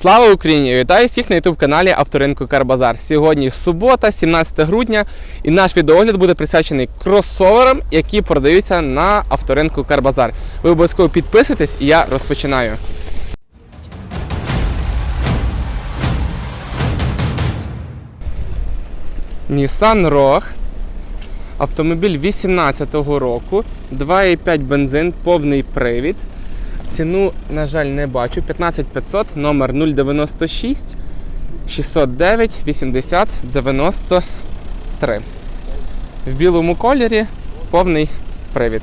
Слава Україні! Вітаю всіх на youtube каналі Авторинку Карбазар. Сьогодні субота, 17 грудня, і наш відеогляд буде присвячений кросоверам, які продаються на авторинку Карбазар. Ви обов'язково підписуйтесь і я розпочинаю. Nissan Rogue. Автомобіль 18-го року, 2,5 бензин, повний привід. Ціну, на жаль, не бачу. 15500, номер 096 609 80 93. В білому кольорі повний привід.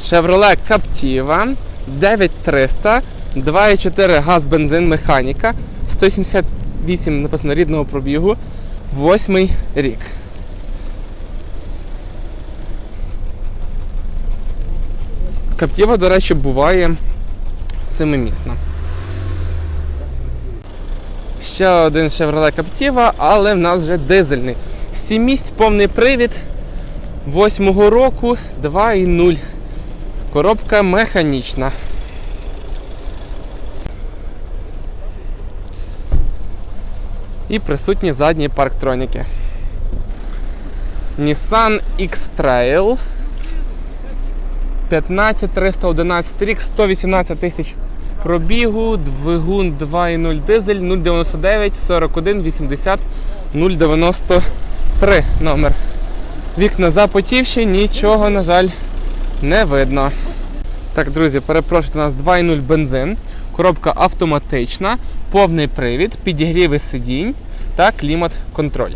Chevrolet Captiva 9300, 2,4 газ бензин механіка, 178 написано рідного пробігу, восьмий рік. Каптіва, до речі, буває семимісна. Ще один Chevrolet Captiva, але в нас вже дизельний. Сім місць, повний привід. Восьмого року 2,0. Коробка механічна. І присутні задні парктроніки. Nissan X-Trail 15311 рік, 118 тисяч пробігу, двигун 2.0 дизель 099 41 80 093 номер. Вікна запотівші, нічого, на жаль, не видно. Так, друзі, перепрошую, у нас 2.0 бензин, коробка автоматична, повний привід, підігріви сидінь та клімат-контроль.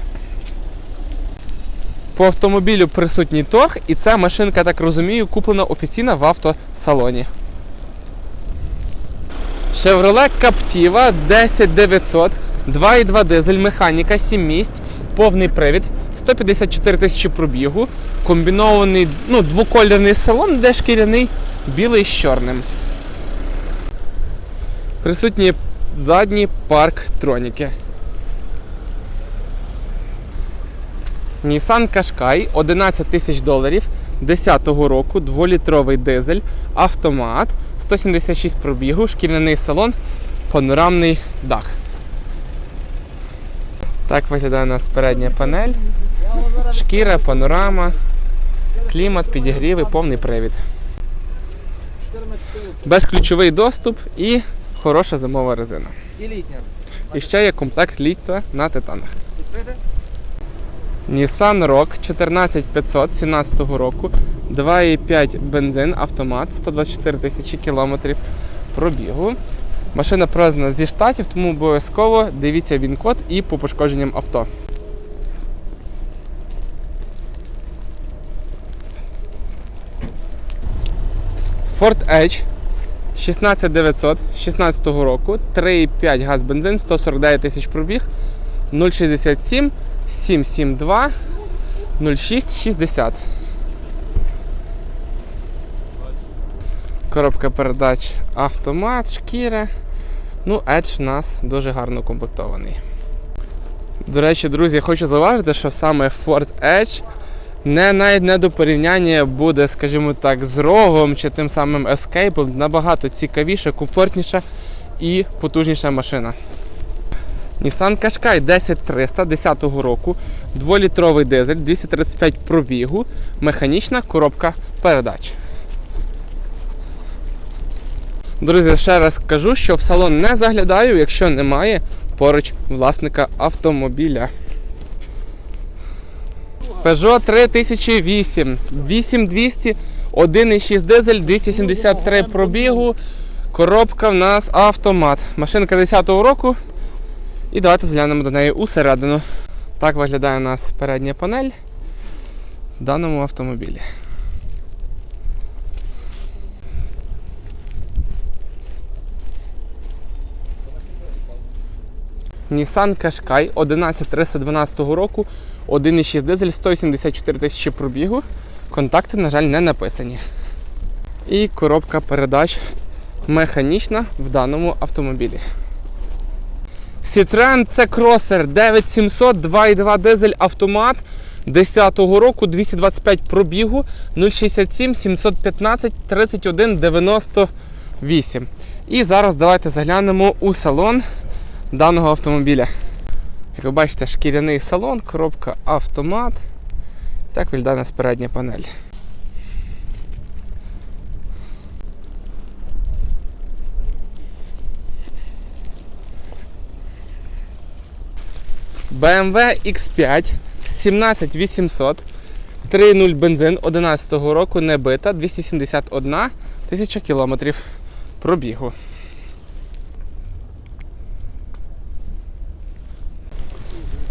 По автомобілю присутній торг, і ця машинка, так розумію, куплена офіційно в автосалоні. Chevrolet Captiva 10900, 2,2 дизель, механіка, 7 місць, повний привід, 154 тисячі пробігу, комбінований ну, двокольорний салон, де шкіряний, білий з чорним. Присутні задні парктроніки. Nissan Qashqai 11 тисяч доларів 10-го року, 2-літровий дизель, автомат, 176 пробігу, шкіряний салон, панорамний дах. Так виглядає у нас передня панель. Шкіра, панорама, клімат, підігрів і повний привід. Безключовий доступ і хороша зимова резина. І літня. І ще є комплект літа на титанах. Nissan Rogue 14500 17 року, 2,5 бензин, автомат, 124 тисячі кілометрів пробігу. Машина привезена зі штатів, тому обов'язково дивіться він код і по пошкодженням авто. Ford Edge 16900 16 року, 3,5 газ бензин, 149 тисяч пробіг, 067 772 0660. Коробка передач автомат, шкіра. Ну, Edge в нас дуже гарно укомплектований. До речі, друзі, я хочу зауважити, що саме Ford Edge не навіть не до порівняння буде, скажімо так, з рогом чи тим самим Escape, набагато цікавіша, комфортніша і потужніша машина. Nissan Qashqai 10300 10 року, 2-літровий дизель, 235 пробігу, механічна коробка передач. Друзі, ще раз кажу, що в салон не заглядаю, якщо немає поруч власника автомобіля. Peugeot 3008, 8200, 1,6 дизель, 273 пробігу. Коробка в нас автомат. Машинка 10-го року. І давайте заглянемо до неї усередину. Так виглядає у нас передня панель в даному автомобілі. Nissan Qashqai 11312 року, 1,6 дизель, 174 тисячі пробігу. Контакти, на жаль, не написані. І коробка передач механічна в даному автомобілі. Citroen C Crosser 9700, 2,2 дизель автомат, 10-го року, 225 пробігу, 067 715 31 98. І зараз давайте заглянемо у салон даного автомобіля. Як ви бачите, шкіряний салон, коробка автомат. Так виглядає нас передня панель. BMW X5 17800 3.0 бензин 11 року не бита, 271 тисяча кілометрів пробігу.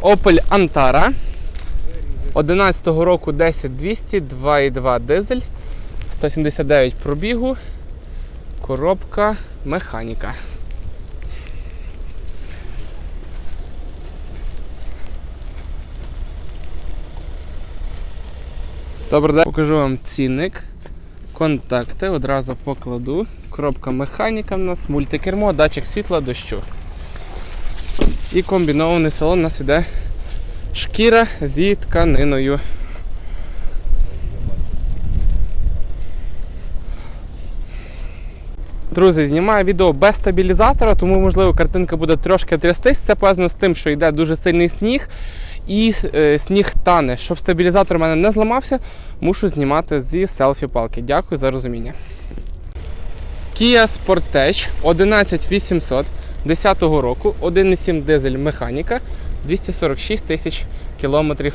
Opel Antara 11 року 10200, 2.2 дизель, 179 пробігу, коробка механіка. Добре, день. покажу вам цінник, контакти, одразу покладу. Коробка механіка в нас, мультикермо, датчик світла, дощу. І комбінований салон у нас іде шкіра зі тканиною. Друзі, знімаю відео без стабілізатора, тому можливо картинка буде трошки трястись. Це пов'язано з тим, що йде дуже сильний сніг і е, сніг тане. Щоб стабілізатор у мене не зламався, мушу знімати зі селфі-палки. Дякую за розуміння. Kia Sportage 11800 10 року, 1,7 дизель механіка, 246 тисяч кілометрів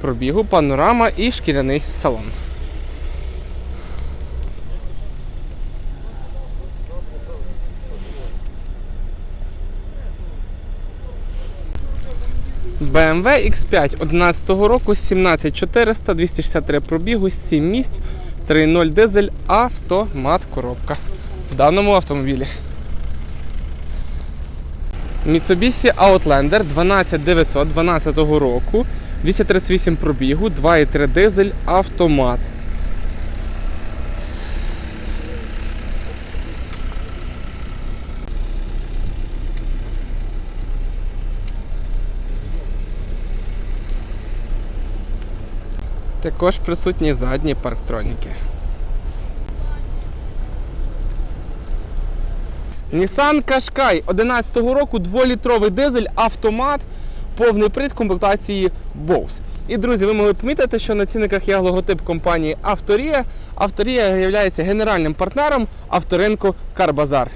пробігу, панорама і шкіряний салон. BMW X5 11 року, 17400, 263 пробігу, 7 місць, 3.0 дизель, автомат коробка в даному автомобілі. Mitsubishi Outlander 12900 12 року, 238 пробігу, 2,3 дизель, автомат. Також присутні задні парктроніки. Nissan Qashqai 11 року 2-літровий дизель, автомат, повний привід комплектації Bose. І друзі, ви могли помітити, що на цінниках є логотип компанії Авторія. Авторія є генеральним партнером авторинку Карбазар.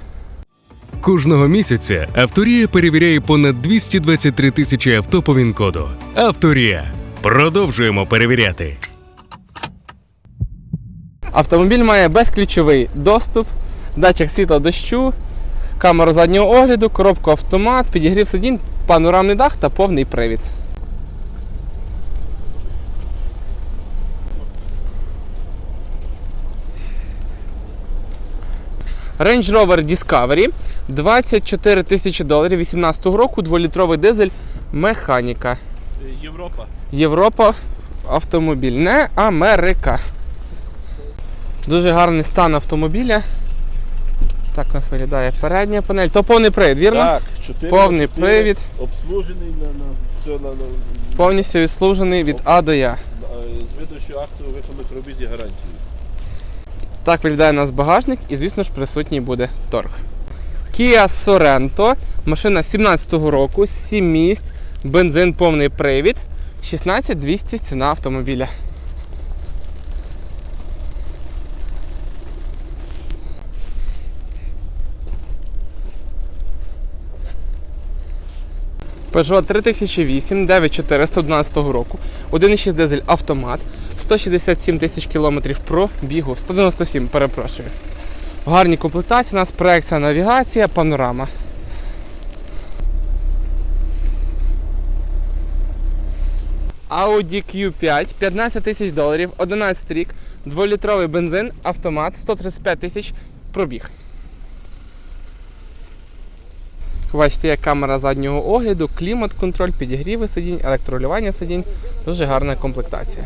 Кожного місяця Авторія перевіряє понад 223 тисячі авто по ВІН-коду. Авторія. Продовжуємо перевіряти. Автомобіль має безключовий доступ, датчик світла дощу, камеру заднього огляду, коробку автомат, підігрів сидінь, панорамний дах та повний привід. Range Rover Discovery 24 тисячі доларів 18 року, 2-літровий дизель, механіка. Європа. Європа автомобіль, не Америка. Дуже гарний стан автомобіля. Так у нас виглядає передня панель. То повний привід, вірно? Так, 4 Повний 4, привід. Обслужений на, на, все, на, на, Повністю відслужений від А до Я. на- з видачі акту виконаних робіт і гарантії. Так виглядає у нас багажник і, звісно ж, присутній буде торг. Kia Sorento, машина 17-го року, 7 місць, бензин повний привід, 16200 ціна автомобіля. Peugeot 3008 9411 року, 1,6 дизель автомат, 167 тисяч кілометрів пробігу, 197, перепрошую. В гарній комплектації у нас проекція навігація, панорама. Audi Q5, 15 тисяч доларів, 11 рік, 2-літровий бензин, автомат, 135 тисяч пробіг. Бачите, є камера заднього огляду, клімат-контроль, підігріви сидінь, електролювання сидінь. Дуже гарна комплектація.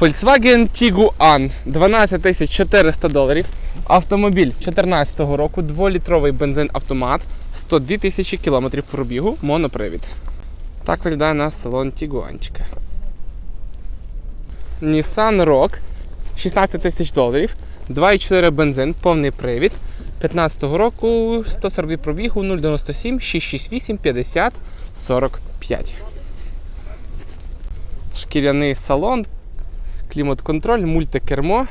Volkswagen Tiguan 12 400 доларів. Автомобіль 2014 року, 2-літровий бензин автомат, 102 тисячі кілометрів пробігу, монопривід. Так виглядає на салон Тігуанчика. Nissan Rogue 16 тисяч доларів, 2,4 бензин, повний привід. 15-го року 142 пробігу, 097, 668, 50, 45. Шкіряний салон, клімат-контроль, мультикермо.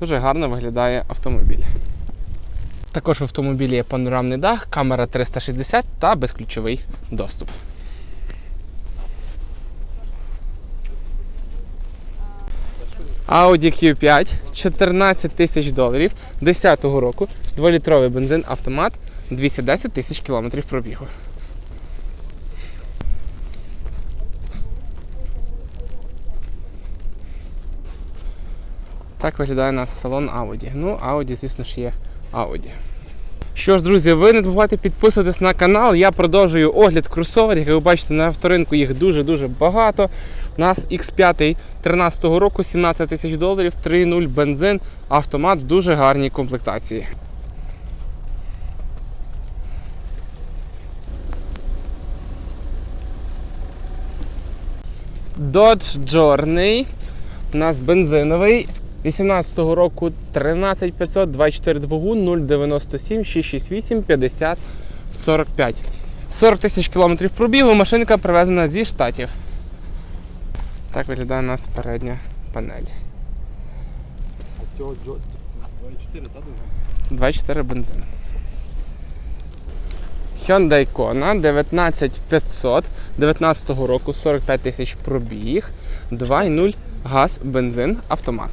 Дуже гарно виглядає автомобіль. Також в автомобілі є панорамний дах, камера 360 та безключовий доступ. Audi Q5 14 тисяч доларів 10-го року, 2-літровий бензин автомат, 210 тисяч кілометрів пробігу. Так виглядає у нас салон Audi. Ну, Audi, звісно ж, є Audi. Що ж, друзі, ви не забувайте підписуватись на канал. Я продовжую огляд кросоверів. Як ви бачите, на авторинку їх дуже-дуже багато. У нас X5 13-го року 17 тисяч доларів, 3.0 бензин, автомат в дуже гарній комплектації. Dodge Journey. У нас бензиновий 18-го року 13500, 24 двигун, 097, 668, 50, 45. 40 тисяч кілометрів пробігу, машинка привезена зі штатів. Так виглядає у нас передня панель. 24, так? 24 бензин. Hyundai Kona 19500 19 року 45 тисяч пробіг, 2.0 газ, бензин, автомат.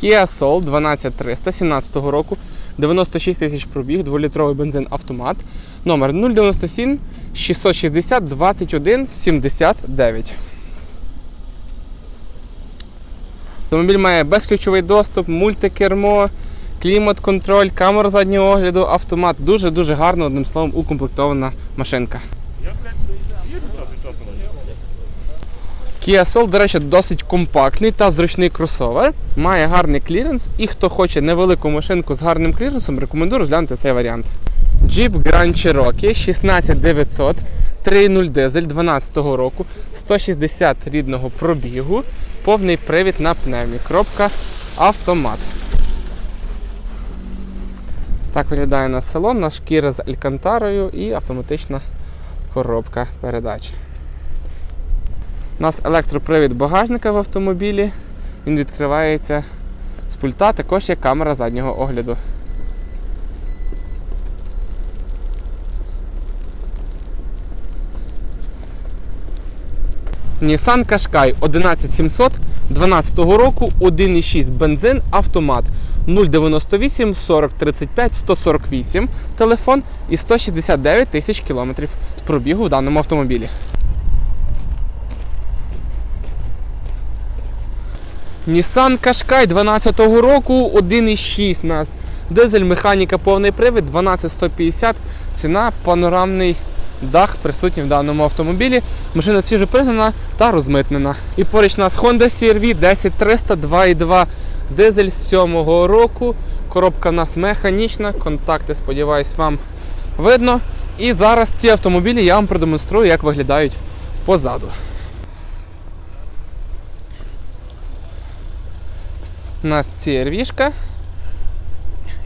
Kia Soul 12300 17 року 96 тисяч пробіг, 2-літровий бензин автомат. Номер 097 660 21 79. Автомобіль має безключовий доступ, мультикермо, клімат-контроль, камеру заднього огляду, автомат. Дуже-дуже гарно, одним словом, укомплектована машинка. Kia Soul, до речі, досить компактний та зручний кросовер. Має гарний кліренс, і хто хоче невелику машинку з гарним кліренсом, рекомендую розглянути цей варіант. Jeep Grand Cherokee 16900, 3.0 дизель 12 року, 160 рідного пробігу, повний привід на пневмі. Кропка автомат. Так виглядає на салон, на шкіра з алькантарою і автоматична коробка передач. У нас електропривід багажника в автомобілі. Він відкривається з пульта, також є камера заднього огляду. Nissan Qashqai 11700 12 року, 1,6 бензин, автомат 098 40 35 148 телефон і 169 тисяч кілометрів пробігу в даному автомобілі. Nissan Qashqai 12 року, 1,6 у нас. Дизель, механіка, повний привід, 12150. Ціна, панорамний дах присутній в даному автомобілі. Машина свіжо пригнана та розмитнена. І поруч у нас Honda CR-V 10300 2.2 дизель з 7 року. Коробка в нас механічна, контакти, сподіваюсь, вам видно. І зараз ці автомобілі я вам продемонструю, як виглядають позаду. У нас CR-вішка.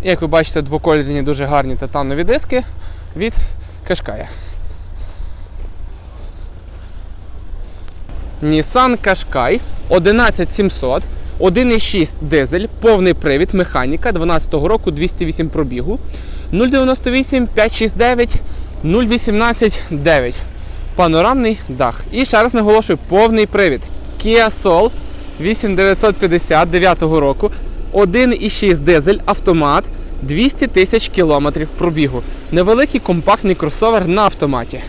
Як ви бачите, двокольорні дуже гарні титанові диски від Кашкая. Nissan Qashqai 11700, 1,6 дизель, повний привід, механіка 12-го року, 208 пробігу, 098 569 018 9. Панорамний дах. І ще раз наголошую, повний привід. Kia Soul 8950 9 року, 1,6 дизель, автомат, 200 тисяч кілометрів пробігу. Невеликий компактний кросовер на автоматі.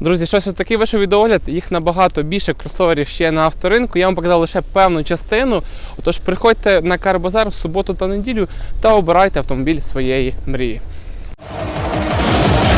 Друзі, щось ось такий вийшов відеогляд. Їх набагато більше кросоверів ще на авторинку. Я вам показав лише певну частину. Отож, приходьте на Карбазар в суботу та неділю та обирайте автомобіль своєї мрії.